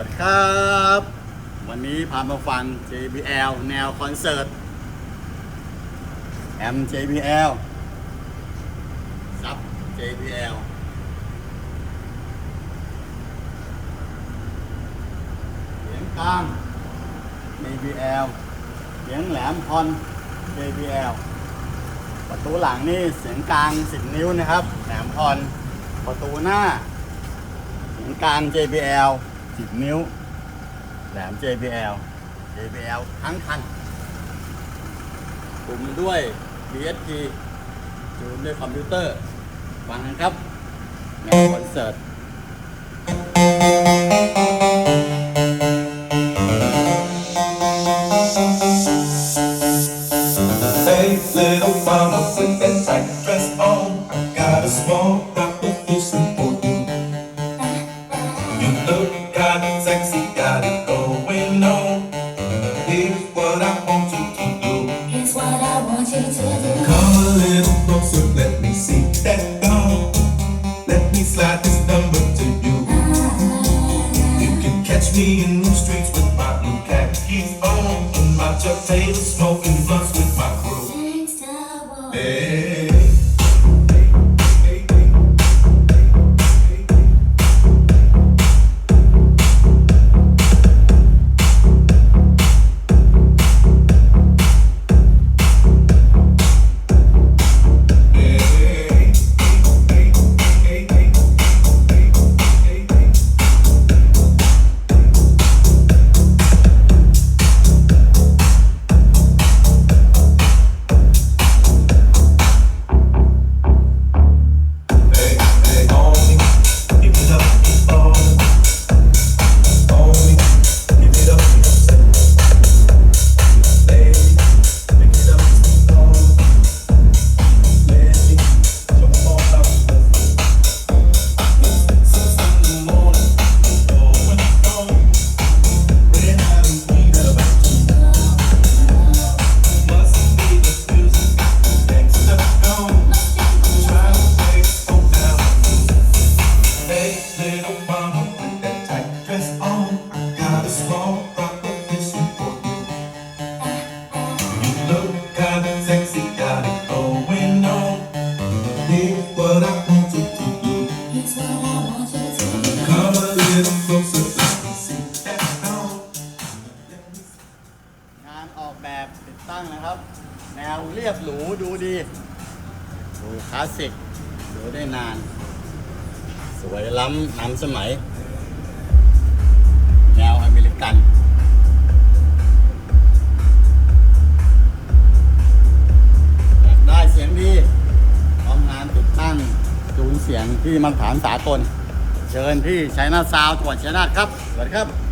สวัสดีครับ วันนี้พามาฟัง JBL แนวคอนเสิร์ตแอม JBL ซับ JBL เสียงกลาง JBL เสียงแหลมพอน JBL ประตูหลังนี่เสียงกลาง 10 นิ้วนะครับ แหลมพอน ประตูหน้า เสียงกลาง JBL 10 นิ้ว แหลม JBL JBL ทั้งคันกลุ่มด้วย DSP จูนด้วยคอมพิวเตอร์ ฟังกันครับงานคอนเสิร์ต Hey, little mama, with that tight dress on. I got a small proposition for let me see that thong. Let me slide this number to you. Uh-huh. You can catch me in the streets with my blue khakis on. In my Chuck Taylor, แบบติดตั้งนะครับ แนวเรียบหรูดูดีดูคลาสสิกดูได้นาน สวยล้ำน้ำสมัย แนวอเมริกันอยากได้เสียงดีพร้อมงานติดตั้งจูนเสียงที่มันฐานสากลเชิญที่ชัยนาทซาวจังหวัดชัยนาทครับสวัสดีครับ